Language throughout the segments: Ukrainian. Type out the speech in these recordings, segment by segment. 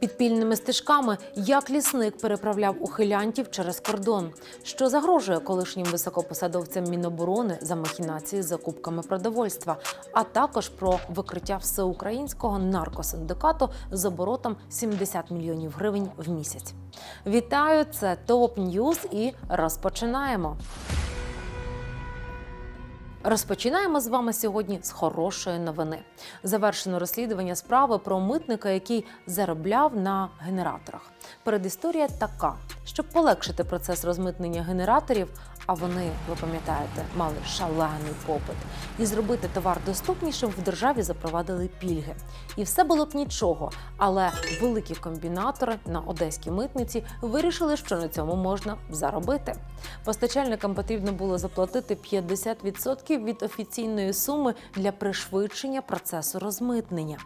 Підпільними стежками, як лісник переправляв ухилянтів через кордон, що загрожує колишнім високопосадовцям Міноборони за махінації з закупками продовольства, а також про викриття всеукраїнського наркосиндикату з оборотом 70 мільйонів гривень в місяць. Вітаю! Це ТОП Ньюз і розпочинаємо. Розпочинаємо з вами сьогодні з хорошої новини. Завершено розслідування справи про митника, який заробляв на генераторах. Передісторія така: щоб полегшити процес розмитнення генераторів, а вони, ви пам'ятаєте, мали шалений попит, і зробити товар доступнішим в державі запровадили пільги. І все було б нічого. Але великі комбінатори на одеській митниці вирішили, що на цьому можна заробити. Постачальникам потрібно було заплатити 50% від офіційної суми для пришвидшення процесу розмитнення.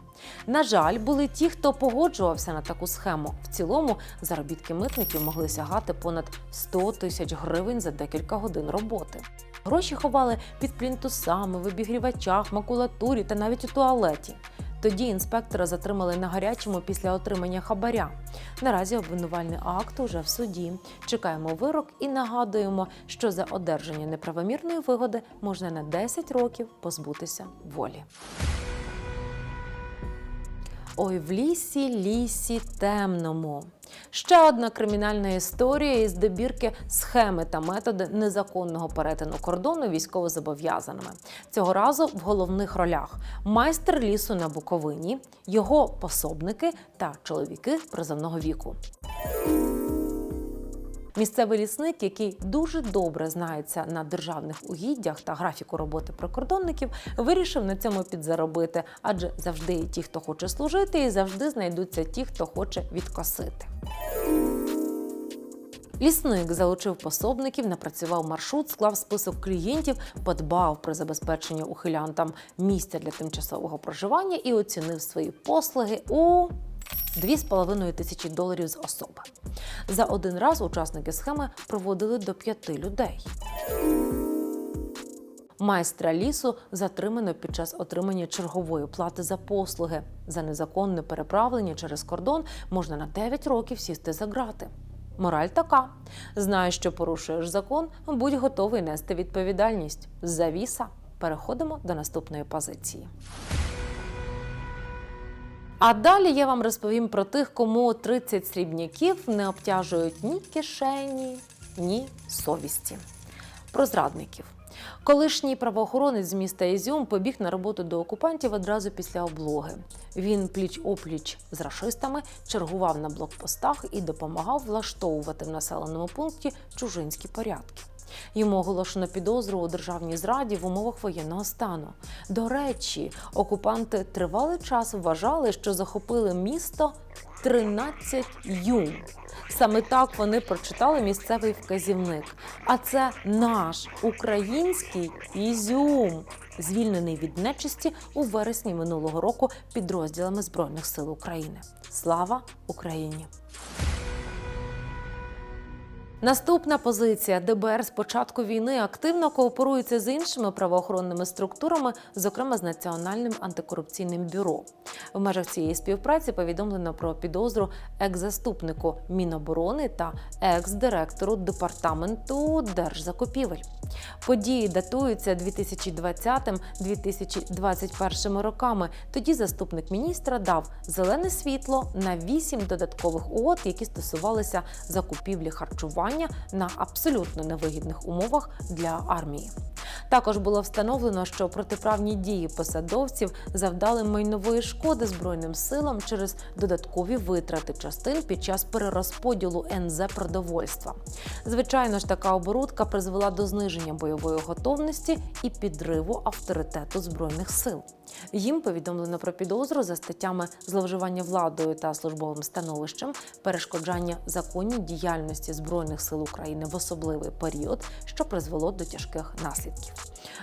На жаль, були ті, хто погоджувався на таку схему. В цілому заробітки митників могли сягати понад 100 тисяч гривень за декілька годин роботи. Гроші ховали під плінтусами, в обігрівачах, макулатурі та навіть у туалеті. Тоді інспектора затримали на гарячому після отримання хабаря. Наразі обвинувальний акт уже в суді. Чекаємо вирок і нагадуємо, що за одержання неправомірної вигоди можна на 10 років позбутися волі. Ой, в лісі, лісі темному. Ще одна кримінальна історія із добірки схеми та методи незаконного перетину кордону військовозобов'язаними. Цього разу в головних ролях майстер лісу на Буковині, його пособники та чоловіки призовного віку. Місцевий лісник, який дуже добре знається на державних угіддях та графіку роботи прикордонників, вирішив на цьому підзаробити, адже завжди є ті, хто хоче служити, і завжди знайдуться ті, хто хоче відкосити. Лісник залучив пособників, напрацював маршрут, склав список клієнтів, подбав про забезпечення ухилянтам місця для тимчасового проживання і оцінив свої послуги у 2,5 тисячі доларів з особи. За один раз учасники схеми проводили до п'яти людей. Майстра лісу затримано під час отримання чергової плати за послуги. За незаконне переправлення через кордон можна на 9 років сісти за грати. Мораль така: знаєш, що порушуєш закон, будь готовий нести відповідальність. Завіса. Переходимо до наступної позиції. А далі я вам розповім про тих, кому 30 срібняків не обтяжують ні кишені, ні совісті. Про зрадників. Колишній правоохоронець з міста Ізюм побіг на роботу до окупантів одразу після облоги. Він пліч опліч з рашистами чергував на блокпостах і допомагав влаштовувати в населеному пункті чужинські порядки. Йому оголошено підозру у державній зраді в умовах воєнного стану. До речі, окупанти тривалий час вважали, що захопили місто 13 юм. Саме так вони прочитали місцевий вказівник. А це наш український Ізюм, звільнений від нечисті у вересні минулого року підрозділами Збройних сил України. Слава Україні! Наступна позиція ДБР з початку війни активно кооперується з іншими правоохоронними структурами, зокрема з Національним антикорупційним бюро. В межах цієї співпраці повідомлено про підозру екс-заступнику Міноборони та екс-директору департаменту держзакупівель. Події датуються 2020-2021 роками. Тоді заступник міністра дав зелене світло на вісім додаткових угод, які стосувалися закупівлі харчування на абсолютно невигідних умовах для армії. Також було встановлено, що протиправні дії посадовців завдали майнової шкоди Збройним силам через додаткові витрати частин під час перерозподілу НЗ продовольства. Звичайно ж, така оборудка призвела до зниження бойової готовності і підриву авторитету збройних сил. Їм повідомлено про підозру за статтями зловживання владою та службовим становищем, перешкоджання законній діяльності збройних сил України в особливий період, що призвело до тяжких наслідків.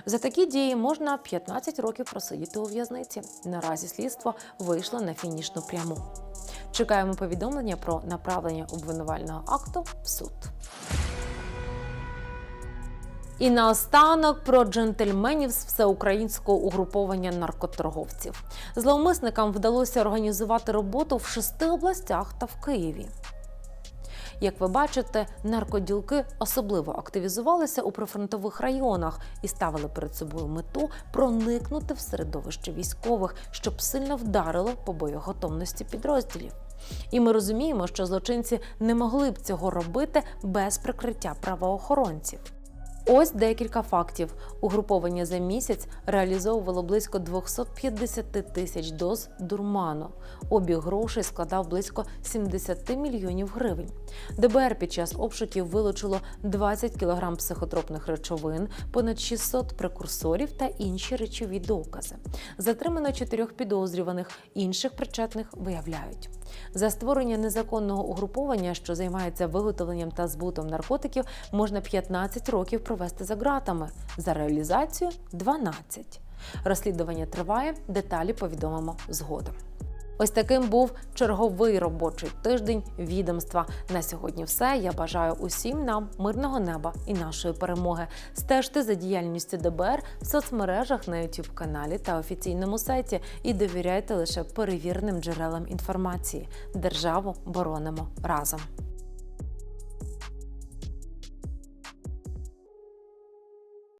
За такі дії можна 15 років просидіти у в'язниці. Наразі слідство вийшло на фінішну пряму. Чекаємо повідомлення про направлення обвинувального акту в суд. І наостанок про джентльменів з всеукраїнського угруповання наркоторговців. Зловмисникам вдалося організувати роботу в шести областях та в Києві. Як ви бачите, наркоділки особливо активізувалися у прифронтових районах і ставили перед собою мету проникнути в середовище військових, щоб сильно вдарило по боєготовності підрозділів. І ми розуміємо, що злочинці не могли б цього робити без прикриття правоохоронців. Ось декілька фактів. Угруповання за місяць реалізовувало близько 250 тисяч доз дурману. Обіг грошей складав близько 70 мільйонів гривень. ДБР під час обшуків вилучило 20 кг психотропних речовин, понад 600 прекурсорів та інші речові докази. Затримано чотирьох підозрюваних, інших причетних виявляють. За створення незаконного угруповання, що займається виготовленням та збутом наркотиків, можна 15 років провести за ґратами, за реалізацію 12. Розслідування триває, деталі повідомимо згодом. Ось таким був черговий робочий тиждень відомства. На сьогодні все. Я бажаю усім нам мирного неба і нашої перемоги. Стежте за діяльністю ДБР в соцмережах на youtube каналі та офіційному сайті і довіряйте лише перевіреним джерелам інформації. Державу боронимо разом.